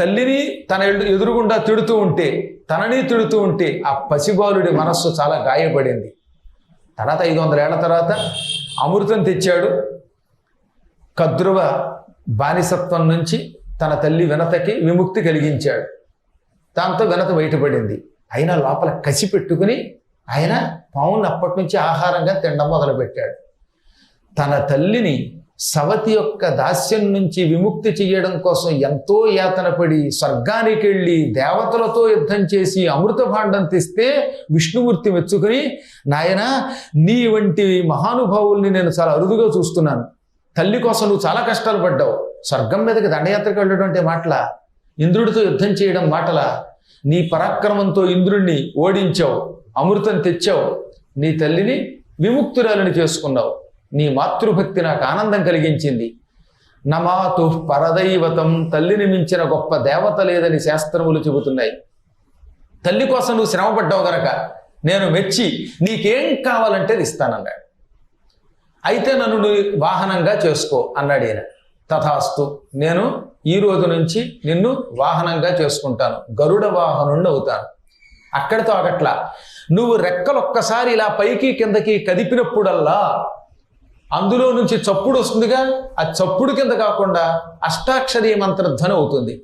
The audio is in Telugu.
తల్లిని తన ఎదురుగుండా తిడుతూ ఉంటే తనని తిడుతూ ఉంటే ఆ పసిబాలుడి మనస్సు చాలా గాయపడింది. తర్వాత ఐదు వందల ఏళ్ళ తర్వాత అమృతం తెచ్చాడు. కద్రువ బానిసత్వం నుంచి తన తల్లి వినతకి విముక్తి కలిగించాడు. దాంతో వినత బయటపడింది. అయినా లోపల కసి పెట్టుకుని ఆయన పావును అప్పటి నుంచి ఆహారంగా తినడం మొదలుపెట్టాడు. తన తల్లిని సవతి యొక్క దాస్యం నుంచి విముక్తి చేయడం కోసం ఎంతో యాతన పడి స్వర్గానికి వెళ్ళి దేవతలతో యుద్ధం చేసి అమృత భాండం తెస్తే విష్ణుమూర్తి మెచ్చుకుని నాయన నీ వంటి మహానుభావుల్ని నేను చాలా అరుదుగా చూస్తున్నాను. తల్లి కోసం నువ్వు చాలా కష్టాలు పడ్డావు. స్వర్గం మీదకి దండయాత్రకు వెళ్ళడం అంటే మాటల? ఇంద్రుడితో యుద్ధం చేయడం మాటల? నీ పరాక్రమంతో ఇంద్రుణ్ణి ఓడించావు అమృతం తెచ్చావు. నీ తల్లిని విముక్తురాలని చేసుకున్నావు. నీ మాతృభక్తి నాకు ఆనందం కలిగించింది. నమాతు పరదైవతం తల్లిని మించిన గొప్ప దేవత లేదని శాస్త్రములు చెబుతున్నాయి. తల్లి కోసం నువ్వు శ్రమపడ్డావు గనక నేను మెచ్చి నీకేం కావాలంటే అది ఇస్తానన్నాడు అయితే నన్ను వాహనంగా చేసుకో అన్నాడు ఈయన. తథాస్తు నేను ఈ రోజు నుంచి నిన్ను వాహనంగా చేసుకుంటాను. గరుడ వాహనుండి అవుతాను. అక్కడితో అగట్లా నువ్వు రెక్కలొక్కసారి ఇలా పైకి కిందకి కదిపినప్పుడల్లా అందులో నుంచి చప్పుడు వస్తుందిగా? ఆ చప్పుడు కింద కాకుండా అష్టాక్షరీ మంత్రధ్వని అవుతుంది.